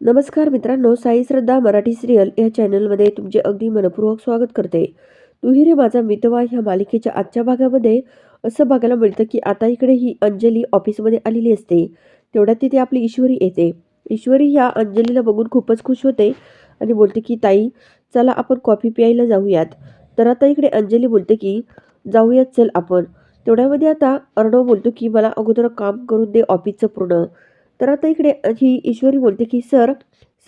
नमस्कार मित्रांनो साई श्रद्धा मराठी सिरियल या चॅनलमध्ये तुमचे अगदी मनपूर्वक स्वागत करते. तुही रे माझा मितवा ह्या मालिकेच्या आजच्या भागामध्ये असं बघायला मिळतं की आता इकडे ही अंजली ऑफिसमध्ये आलेली असते. तेवढ्यात तिथे आपली ईश्वरी येते. ईश्वरी ह्या अंजलीला बघून खूपच खुश होते आणि बोलते की ताई चला आपण कॉफी प्यायला जाऊयात. तर आता इकडे अंजली बोलते की जाऊयात चल आपण. तेवढ्यामध्ये आता अर्णव बोलतो की मला अगोदर काम करून दे ऑफिसचं पूर्ण. तर आता इकडे ही ईश्वरी बोलते की सर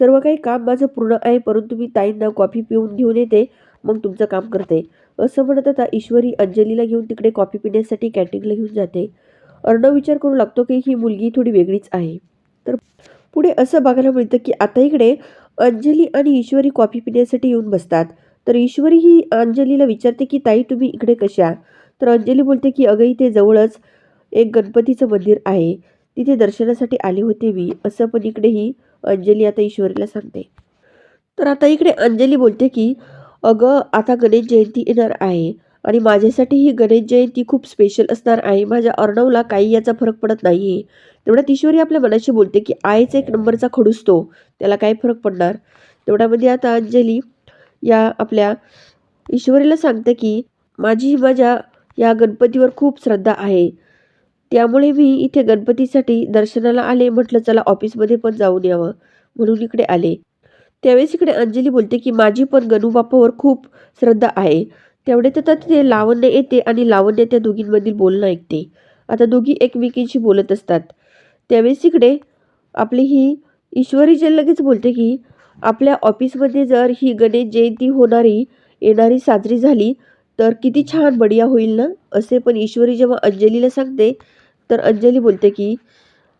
सर्व काही काम माझं पूर्ण आहे परंतु मी ताईंना कॉफी पिऊन घेऊन येते मग तुमचं काम करते. असं म्हणत आता ईश्वरी अंजलीला घेऊन तिकडे कॉफी पिण्यासाठी कॅन्टीनला घेऊन जाते. अर्णव विचार करू लागतो की ही मुलगी थोडी वेगळीच आहे. तर पुढे असं बघायला मिळतं की आता इकडे अंजली आणि ईश्वरी कॉफी पिण्यासाठी येऊन बसतात. तर ईश्वरी ही अंजलीला विचारते की ताई तुम्ही इकडे कशा? तर अंजली बोलते की अगं इथे जवळच एक गणपतीचं मंदिर आहे. तिथे दर्शनासाठी आले होते मी असं पण इकडे ही अंजली आता ईश्वरीला सांगते. तर आता इकडे अंजली बोलते की अगं आता गणेश जयंती येणार आहे आणि माझ्यासाठी ही गणेश जयंती खूप स्पेशल असणार आहे. माझ्या अर्णवला काही याचा फरक पडत नाही आहे तेवढ्यात ईश्वरी आपल्या मनाशी बोलते की आईचा एक नंबरचा खडूस तो त्याला काय फरक पडणार. तेवढ्यामध्ये आता अंजली या आपल्या ईश्वरीला सांगते की माझी माझ्या या गणपतीवर खूप श्रद्धा आहे. त्यामुळे मी इथे गणपतीसाठी दर्शनाला आले. म्हटलं चला ऑफिसमध्ये पण जाऊन यावं. म्हणून इकडे आले. त्यावेळेस इकडे अंजली बोलते की माझी पण गणू बाप्पावर खूप श्रद्धा आहे. तेवढे तर तिथे लावण्य येते आणि लावण्य त्या दोघींमधील बोलणं ऐकते. आता दोघी एकमेकींशी बोलत असतात. त्यावेळेस इकडे आपली ही ईश्वरी जे लगेच बोलते की आपल्या ऑफिसमध्ये जर ही गणेश जयंती होणारी येणारी साजरी झाली तर किती छान बढिया होईल ना? असे पण ईश्वरी जेव्हा अंजलीला सांगते तर अंजली बोलते की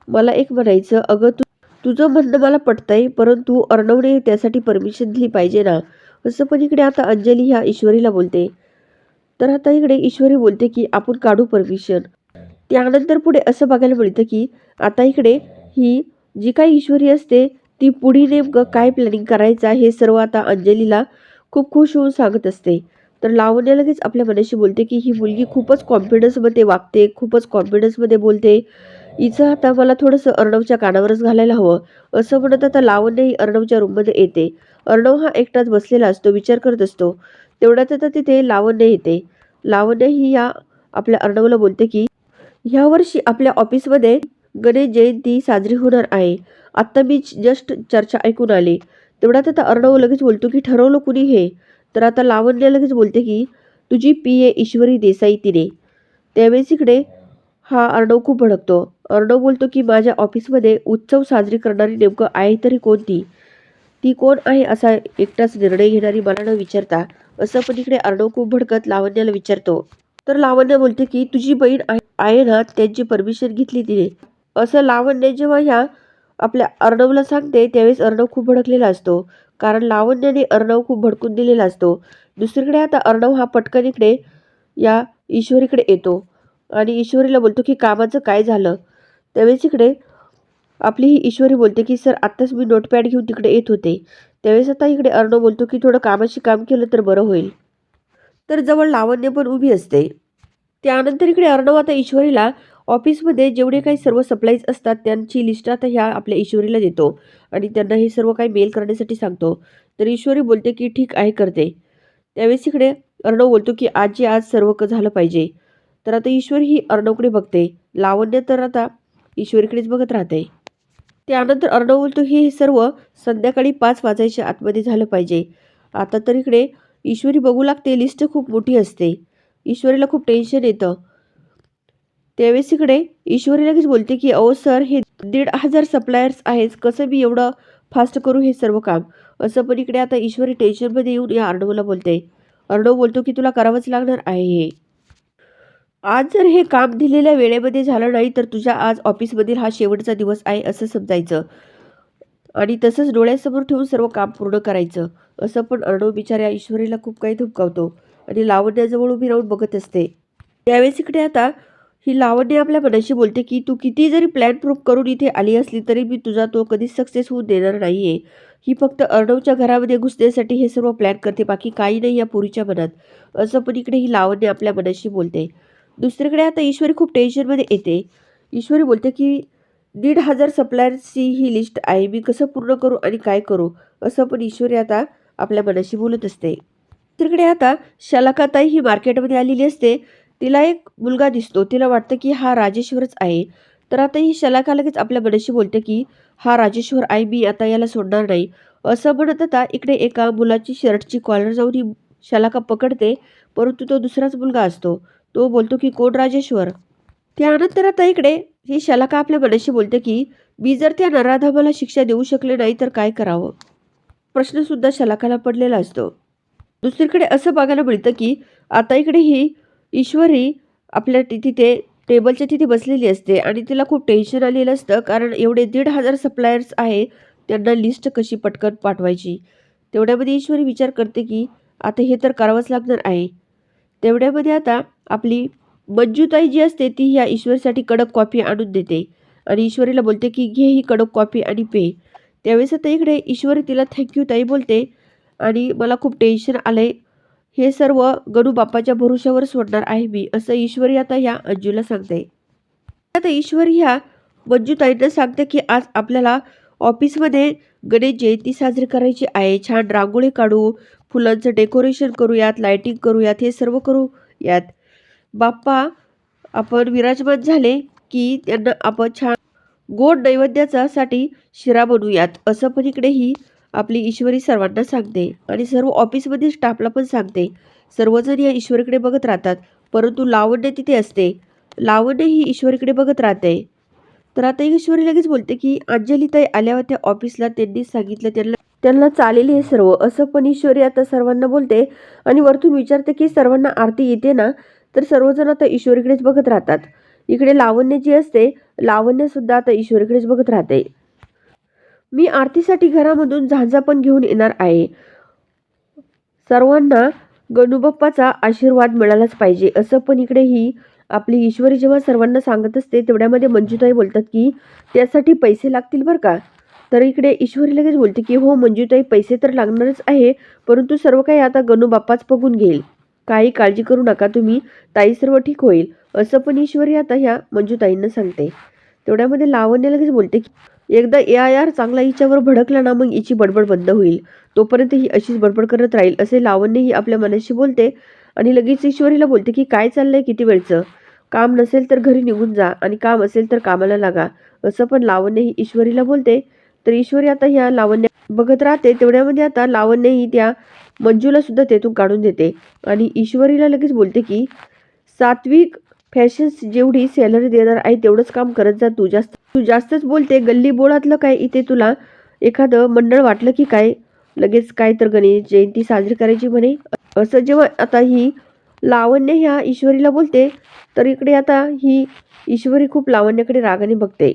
मला एक म्हणायचं अगं तू तुझं म्हणणं मला पटतंय परंतु अर्णवने त्यासाठी परमिशन दिली पाहिजे ना. असं पण इकडे आता अंजली ह्या ईश्वरीला बोलते. तर आता इकडे ईश्वरी बोलते की आपण काढू परमिशन त्यानंतर पुढे असं बघायला मिळतं की आता इकडे ही जी काही ईश्वरी असते ती पुढे नेमकं काय प्लॅनिंग करायचं आहे हे सर्व आता अंजलीला खूप खुश होऊन सांगत असते. तर लावण्य लगेच आपल्या मनाशी बोलते की ही मुलगी खूपच कॉन्फिडन्समध्ये वागते खूपच कॉन्फिडन्समध्ये बोलते. हिचं आता मला थोडंसं अर्णवच्या कानावरच घालायला हवं. असं म्हणत आता लावण्य ही अर्णवच्या रूममध्ये येते. अर्णव हा एकटाच बसलेला असतो विचार करत असतो. तेवढ्यात आता तिथे लावण्य येते. लावण्य ही या आपल्या अर्णवला बोलते की ह्या वर्षी आपल्या ऑफिसमध्ये गणेश जयंती साजरी होणार आहे. आत्ता मी जस्ट चर्चा ऐकून आले. तेवढ्यात आता अर्णव लगेच बोलतो की ठरवलं कुणी हे? तर आता लावण्य लगेच बोलते की तुझी पी ए ईश्वरी देसाई तिने. त्यावेळेस इकडे हा अर्णव खूप भडकतो. अर्णव बोलतो की माझ्या ऑफिसमध्ये उत्सव साजरी करणारी नेमकं आहे तरी कोणती? ती कोण आहे असा एकटाच निर्णय घेणारी मला न विचारता. असं पण इकडे अर्णव खूप भडकत लावण्याला विचारतो. तर लावण्य बोलते की तुझी बहीण आहे- आहे ना त्यांची परमिशन घेतली तिने. असं लावण्य जेव्हा ह्या आपल्या अर्णवला सांगते त्यावेळेस अर्णव खूप भडकलेला असतो. कारण लावण्याने अर्णव खूप भडकून दिलेला असतो. दुसरीकडे आता अर्णव हा पटकन इकडे या ईश्वरीकडे येतो. आणि ईश्वरीला बोलतो की कामाचं काय झालं? त्यावेळेस इकडे आपली ही ईश्वरी बोलते की सर आत्ताच मी नोटपॅड घेऊन तिकडे येत होते. त्यावेळेस आता इकडे अर्णव बोलतो की थोडं कामाशी काम केलं तर बरं होईल. तर जवळ लावण्य पण उभी असते. त्यानंतर इकडे अर्णव आता ईश्वरीला ऑफिसमध्ये जेवढे काही सर्व सप्लाईज असतात त्यांची लिस्ट आता ह्या आपल्या ईश्वरीला देतो. आणि त्यांना हे सर्व काही मेल करण्यासाठी सांगतो. तर ईश्वरी बोलते की ठीक आहे करते. त्यावेळेस इकडे अर्णव बोलतो की आजी आज सर्व क झालं पाहिजे. तर आता ईश्वरी ही अर्णवकडे बघते. लावण्य तर आता ईश्वरीकडेच बघत राहते. त्यानंतर अर्णव बोलतो हे सर्व संध्याकाळी पाच वाजायच्या आतमध्ये झालं पाहिजे. आता तर इकडे ईश्वरी बघू लागते लिस्ट खूप मोठी असते. ईश्वरीला खूप टेन्शन येतं. त्यावेळेस इकडे ईश्वरी लगेच बोलते की अहो सर हे दीड हजार सप्लायर्स आहेत. कसं मी एवढं फास्ट करू हे सर्व काम? असं पण इकडे आता ईश्वरी टेन्शनमध्ये येऊन या अर्णवला बोलते. अर्णव बोलतो की तुला करावंच लागणार आहे. हे आज जर हे काम दिलेल्या वेळेमध्ये झालं नाही तर तुझ्या आज ऑफिसमधील हा शेवटचा दिवस आहे असं समजायचं. आणि तसंच डोळ्यासमोर ठेवून सर्व काम पूर्ण करायचं. असं पण अर्णव बिचाऱ्या ईश्वरीला खूप काही धुपकावतो आणि लावण्याजवळ उभी राहून बघत असते. त्यावेळेस इकडे आता ही लावण्य आपल्या मनाशी बोलते की तू किती जरी प्लॅन प्रूफ करून इथे आली असली तरी मी तुझा तो कधीच सक्सेस होऊन देणार नाही आहे ही फक्त अर्णवच्या घरामध्ये घुसण्यासाठी हे सर्व प्लॅन करते. बाकी काही नाही या पुरीच्या मनात. असं पण इकडे ही लावण्य आपल्या मनाशी बोलते. दुसरीकडे आता ईश्वरी खूप टेन्शनमध्ये येते. ईश्वरी बोलते की दीड हजार सप्लायर्सची ही लिस्ट आहे. मी कसं पूर्ण करू आणि काय करू? असं पण ईश्वरी आता आपल्या मनाशी बोलत असते. तिकडे आता शलाकाताई ही मार्केटमध्ये आलेली असते. तिला एक मुलगा दिसतो. तिला वाटतं की हा राजेश्वरच आहे. तर आता ही शलाका लगेच आपल्या मनाशी बोलते की हा राजेश्वर आहे मी आता याला सोडणार नाही. असं म्हणत आता इकडे एका मुलाची शर्टची कॉलर जाऊन ही शलाका पकडते. परंतु तो दुसराच मुलगा असतो. तो बोलतो की कोण राजेश्वर? त्यानंतर आता इकडे ही शलाका आपल्या मनाशी बोलते की मी जर त्या नराधामाला शिक्षा देऊ शकले नाही तर काय करावं? प्रश्नसुद्धा शलाकाला पडलेला असतो. दुसरीकडे असं बघायला मिळतं की आता इकडे ही ईश्वरी आपल्या ति- तिथे टेबलच्या तिथे बसलेली असते आणि तिला खूप टेन्शन आलेलं असतं कारण एवढे दीड हजार सप्लायर्स आहे त्यांना लिस्ट कशी पटकन पाठवायची? तेवढ्यामध्ये ईश्वरी विचार करते की आता हे तर करावंच लागणार आहे. तेवढ्यामध्ये आता आपली मंजूताई जी असते ती ह्या ईश्वरीसाठी कडक कॉफी आणून देते आणि ईश्वरीला बोलते की घे ही कडक कॉफी आणि पे. त्यावेळेस आता इकडे ईश्वरी तिला थँक्यू ताई बोलते आणि मला खूप टेन्शन आलं आहे हे सर्व गणू बाप्पाच्या भरोश्यावर सोडणार आहे मी असं ईश्वरी आता ह्या अंजूला सांगते. आता ईश्वरी ह्या मंजूताईंना सांगते की आज आपल्याला ऑफिसमध्ये गणेश जयंती साजरी करायची आहे. छान रांगोळी काढू फुलांचं डेकोरेशन करूयात लायटिंग करूयात हे सर्व करूयात बाप्पा आपण विराजमान झाले की त्यांना आपण छान गोड नैवेद्याच्यासाठी शिरा बनवूयात असं पण इकडे ही आपली ईश्वरी सर्वांना सांगते आणि सर्व ऑफिसमधील स्टाफला पण सांगते. सर्वजण या ईश्वरीकडे बघत राहतात परंतु लावण्य तिथे असते. लावण्य ही ईश्वरीकडे बघत राहते. तर आता ईश्वरी लगेच बोलते की अंजलीताई आल्या होत्या ऑफिसला त्यांनी सांगितलं त्यांना त्यांना चालेल हे सर्व. असं पण ईश्वरी आता सर्वांना बोलते आणि वरतून विचारते की सर्वांना आरती येते ना? तर सर्वजण आता ईश्वरीकडेच बघत राहतात. इकडे लावण्य जी असते लावण्यसुद्धा आता ईश्वरीकडेच बघत राहते. मी आरतीसाठी घरामधून झांजा पण घेऊन येणार आहे. सर्वांना गणूबाप्पाचा आशीर्वाद मिळालाच पाहिजे. असं पण इकडे ही आपली ईश्वरी जेव्हा सर्वांना सांगत असते तेवढ्यामध्ये मंजूताई बोलतात की त्यासाठी पैसे लागतील बरं का? तर इकडे ईश्वरी लगेच बोलते की हो मंजूताई पैसे तर लागणारच आहे परंतु सर्व काही आता गणूबाप्पाच बघून घेईल. काही काळजी करू नका तुम्ही ताई सर्व ठीक होईल. असं पण ईश्वरी आता ह्या मंजूताईंना सांगते. तेवढ्यामध्ये लावण्य लगेच बोलते की एकदा ए आय आर चांगला हिच्यावर भडकला ना मग हिची बडबड बंद होईल. तोपर्यंत ही अशीच बडबड करत राहील असे लावण्यही आपल्या मनाशी बोलते आणि लगेच ईश्वरीला बोलते की काय चाललंय किती वेळचं? काम नसेल तर घरी निघून जा आणि काम असेल तर कामाला लागा. असं पण लावण्यही ईश्वरीला बोलते. तर ईश्वरी आता ह्या लावण्य बघत राहते. तेवढ्यामध्ये आता लावण्यही त्या मंजूला सुद्धा तेथून काढून देते. आणि ईश्वरीला लगेच बोलते की सात्विक फॅशन्स जेवढी सॅलरी देणार आहे तेवढंच काम करत जा. तू जास्त तू जास्तच बोलते. गल्ली बोळातलं काय इथे तुला एखादं मंडळ वाटलं की काय? लगेच काय तर गणेश जयंती साजरी करायची म्हणे. असं जेव्हा आता ही लावण्य ह्या ईश्वरीला बोलते तर इकडे आता ही ईश्वरी खूप लावण्याकडे रागाने बघते.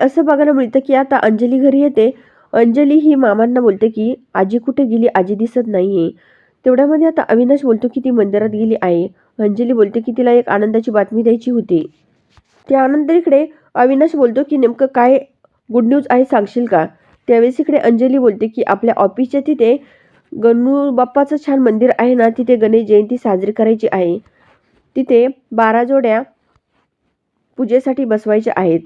असं बघायला मिळतं की आता अंजली घरी येते. अंजली ही मामांना बोलते की आजी कुठे गेली? आजी दिसत नाहीये. तेवढ्यामध्ये आता अविनाश बोलतो की ती मंदिरात गेली आहे. अंजली बोलते की तिला एक आनंदाची बातमी द्यायची होती. त्यानंतर इकडे अविनाश बोलतो की नेमकं काय गुड न्यूज आहे सांगशील का? त्यावेळेस इकडे अंजली बोलते की आपल्या ऑफिसच्या तिथे गणू बाप्पाचं छान मंदिर आहे ना तिथे गणेश जयंती साजरी करायची आहे. तिथे बारा जोड्या पूजेसाठी बसवायच्या आहेत.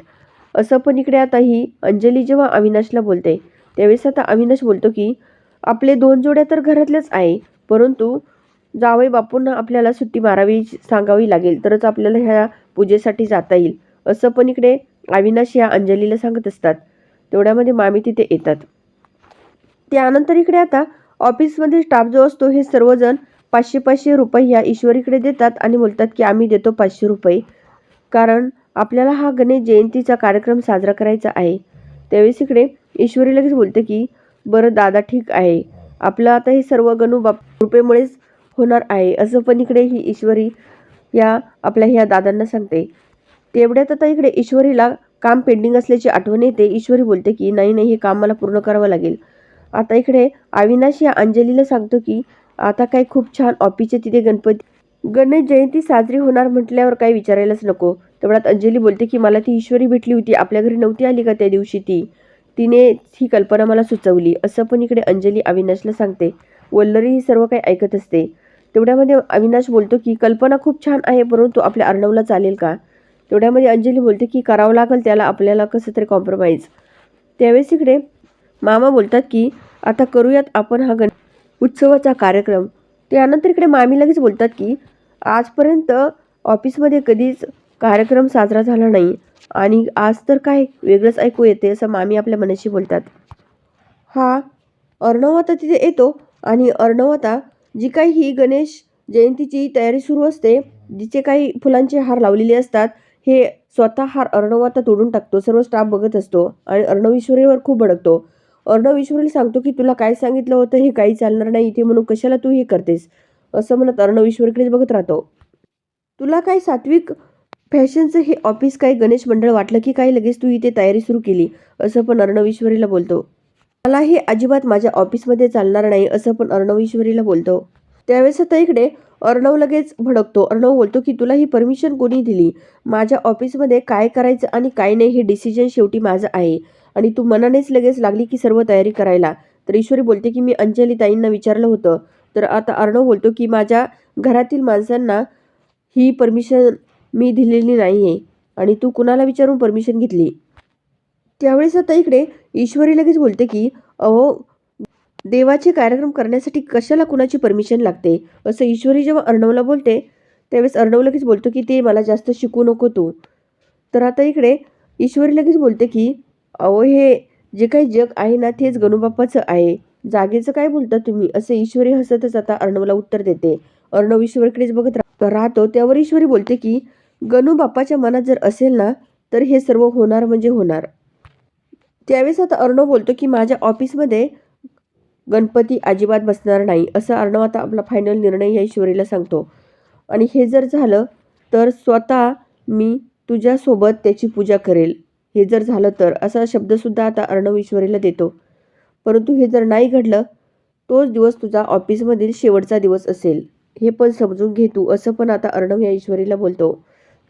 असं पण इकडे आता ही अंजली जेव्हा अविनाशला बोलते त्यावेळेस आता अविनाश बोलतो की आपले दोन जोड्या तर घरातल्याच आहे परंतु जावई बापूंना आपल्याला सुट्टी मारावी सांगावी लागेल तरच आपल्याला ह्या पूजेसाठी जाता येईल असं पण इकडे अविनाश या अंजलीला सांगत असतात. तेवढ्यामध्ये मामी तिथे येतात. त्यानंतर इकडे आता ऑफिसमध्ये स्टाफ जो असतो हे सर्वजण पाचशे पाचशे रुपये ह्या ईश्वरीकडे देतात आणि बोलतात की आम्ही देतो पाचशे रुपये. कारण आपल्याला हा गणेश जयंतीचा कार्यक्रम साजरा करायचा आहे. त्यावेळेस इकडे ईश्वरी लगेच बोलते की बरं दादा ठीक आहे. आपलं आता हे सर्व गणू बाप रुपयेमुळेच होणार आहे असं पण इकडे ही ईश्वरी या आपल्या ह्या दादांना सांगते. तेवढ्यात आता इकडे ईश्वरीला काम पेंडिंग असल्याची आठवण येते. ईश्वरी बोलते की नाही नाही हे काम मला पूर्ण करावं लागेल. आता इकडे अविनाश या अंजलीला सांगतो की आता काय खूप छान ऑफिसचे तिथे गणपती गणेश जयंती साजरी होणार म्हटल्यावर काही विचारायलाच नको. तेवढ्यात अंजली बोलते की मला ती ईश्वरी भेटली होती. आपल्या घरी नव्हती आली का त्या दिवशी ती? तिने ही कल्पना मला सुचवली. असं पण इकडे अंजली अविनाशला सांगते. वल्लरी ही सर्व काही ऐकत असते. तेवढ्यामध्ये अविनाश बोलतो की कल्पना खूप छान आहे परंतु आपल्या अर्णवला चालेल का? तेवढ्यामध्ये अंजली बोलते की करावं लागेल त्याला आपल्याला कसं तरी कॉम्प्रोमाइज त्यावेळेस इकडे मामा बोलतात की आता करूयात आपण हा गण उत्सवाचा कार्यक्रम. त्यानंतर इकडे मामी लगेच बोलतात की आजपर्यंत ऑफिसमध्ये कधीच कार्यक्रम साजरा झाला नाही आणि आज तर काय वेगळंच ऐकू येते असं मामी आपल्या मनाशी बोलतात. हा अर्णव आता तिथे येतो आणि अर्णव आता जी काही ही गणेश जयंतीची तयारी सुरू असते जिचे काही फुलांचे हार लावलेले असतात हे स्वतः हार अर्णव आता तोडून टाकतो सर्व स्टाफ बघत असतो आणि अर्णव ईश्वरीवर खूप भडकतो. अर्णव ईश्वरीला सांगतो की तुला काय सांगितलं होतं? हे काही चालणार नाही इथे म्हणून कशाला तू हे करतेस? असं म्हणत अर्णव ईश्वरीकडेच बघत राहतो. तुला काय सात्विक फॅशनचं हे ऑफिस काही गणेश मंडळ वाटलं की काय लगेच तू इथे तयारी सुरू केली? असं पण अर्णव ईश्वरीला बोलतो. मला हे अजिबात माझ्या ऑफिसमध्ये चालणार नाही असं पण अर्णव ईश्वरीला बोलतो. त्यावेळेस आता इकडे अर्णव लगेच भडकतो. अर्णव बोलतो की तुला ही परमिशन कोणी दिली? माझ्या ऑफिसमध्ये काय करायचं आणि काय नाही हे डिसिजन शेवटी माझं आहे. आणि तू मनानेच लगेच लागली की सर्व तयारी करायला. तर ईश्वरी बोलते की मी अंजली ताईंना विचारलं होतं. तर आता अर्णव बोलतो की माझ्या घरातील माणसांना ही परमिशन मी दिलेली नाही आहे आणि तू कुणाला विचारून परमिशन घेतली? त्यावेळेस आता इकडे ईश्वरी लगेच बोलते की अहो देवाचे कार्यक्रम करण्यासाठी कशाला कुणाची परमिशन लागते? असं ईश्वरी जेव्हा अर्णवला बोलते त्यावेळेस अर्णव लगेच बोलतो की ते मला जास्त शिकू नको तू. तर आता इकडे ईश्वरी लगेच बोलते की अहो हे जे काही जग आहे ना तेच गणूबाप्पाचं आहे. जागेचं काय बोलता तुम्ही? असं ईश्वरी हसतच आता अर्णवला उत्तर देते. अर्णव ईश्वरीकडेच बघत राहतो. त्यावर ईश्वरी बोलते की गणू बाप्पाच्या मनात जर असेल ना तर हे सर्व होणार म्हणजे होणार. त्यावेळेस आता अर्णव बोलतो की माझ्या ऑफिसमध्ये गणपती अजिबात बसणार नाही असं अर्णव आता आपला फायनल निर्णय या ईश्वरीला सांगतो. आणि हे जर झालं तर स्वतः मी तुझ्यासोबत त्याची पूजा करेल. हे जर झालं तर असा शब्दसुद्धा आता अर्णव ईश्वरीला देतो. परंतु हे जर नाही घडलं तोच दिवस तुझा ऑफिसमधील शेवटचा दिवस असेल. हे पण समजून घे तू असं पण आता अर्णव या ईश्वरीला बोलतो.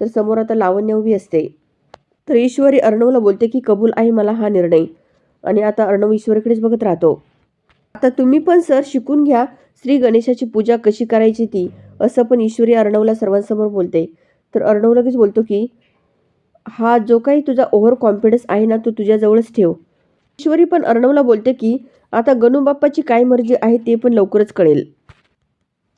तर समोर आता लावण्य उभी असते. तर ईश्वरी अर्णवला बोलते की कबूल आहे मला हा निर्णय. आणि आता अर्णव ईश्वरीकडेच बघत राहतो. आता तुम्ही पण सर शिकून घ्या. श्री गणेशाची पूजा कशी करायची ती? असं पण ईश्वरी अर्णवला सर्वांसमोर बोलते. तर अर्णव लगेच बोलतो की हा जो काही तुझा ओव्हर कॉन्फिडन्स आहे ना तो तुझ्याजवळच ठेव. ईश्वरी पण अर्णवला बोलते की आता गणू बाप्पाची काय मर्जी आहे ते पण लवकरच कळेल.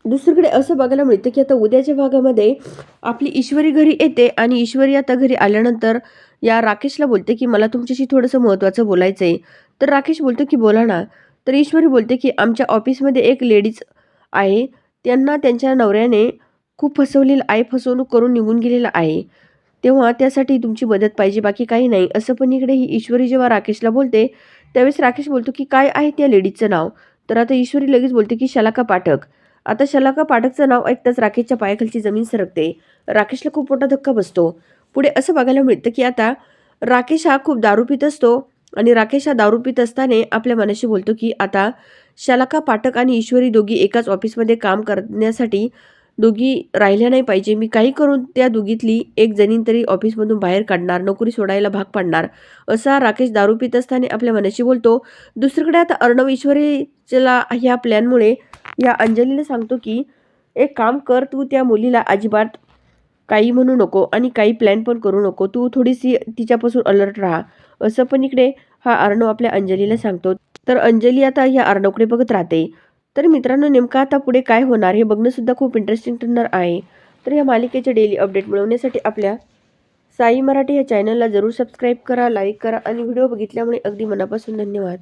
दुसरीकडे असं बघायला मिळतं की आता उद्याच्या भागामध्ये आपली ईश्वरी घरी येते आणि ईश्वरी आता घरी आल्यानंतर या राकेशला बोलते की मला तुमच्याशी थोडंसं महत्त्वाचं बोलायचं आहे तर राकेश बोलतो की बोला ना. तर ईश्वरी बोलते की आमच्या ऑफिसमध्ये एक लेडीज आहे त्यांना त्यांच्या नवऱ्याने खूप फसवलेलं आहे फसवणूक करून निघून गेलेलं आहे. तेव्हा त्यासाठी तुमची मदत पाहिजे बाकी काही नाही. असं पण इकडे ही ईश्वरी जेव्हा राकेशला बोलते त्यावेळेस राकेश बोलतो की काय आहे त्या लेडीजचं नाव? तर आता ईश्वरी लगेच बोलते की शलाका पाठक. आता शलाका पाठकचं नाव ऐकताच राकेशच्या पायाखालची जमीन सरकते. राकेशला खूप मोठा धक्का बसतो. पुढे असं बघायला मिळतं की आता राकेश हा खूप दारू पित असतो आणि राकेश हा दारू पित असताना आपल्या मनाशी बोलतो की आता शलाका पाठक आणि ईश्वरी दोघी एकाच ऑफिसमध्ये काम करण्यासाठी दोघी राहिल्या नाही पाहिजे. मी काही करून त्या दोघीतली एक जणीन तरी ऑफिसमधून बाहेर काढणार नोकरी सोडायला भाग पाडणार असा राकेश दारू पित असताना आपल्या मनाशी बोलतो. दुसरीकडे आता अर्णव ईश्वरीला ह्या प्लॅनमुळे या अंजलीला सांगतो की एक काम कर तू त्या मुलीला अजिबात काही म्हणू नको आणि काही प्लॅन पण करू नको. तू थोडीशी तिच्यापासून अलर्ट राहा. असं पण इकडे हा अर्णव आपल्या अंजलीला सांगतो. तर अंजली आता ह्या अर्णवकडे बघत राहते. तर मित्रांनो नेमकं आता पुढे काय होणार हे बघणंसुद्धा खूप इंटरेस्टिंग ठरणार आहे. तर या मालिकेचे डेली अपडेट मिळवण्यासाठी आपल्या साई मराठी या चॅनलला जरूर सबस्क्राईब करा लाईक करा आणि व्हिडिओ बघितल्यामुळे अगदी मनापासून धन्यवाद.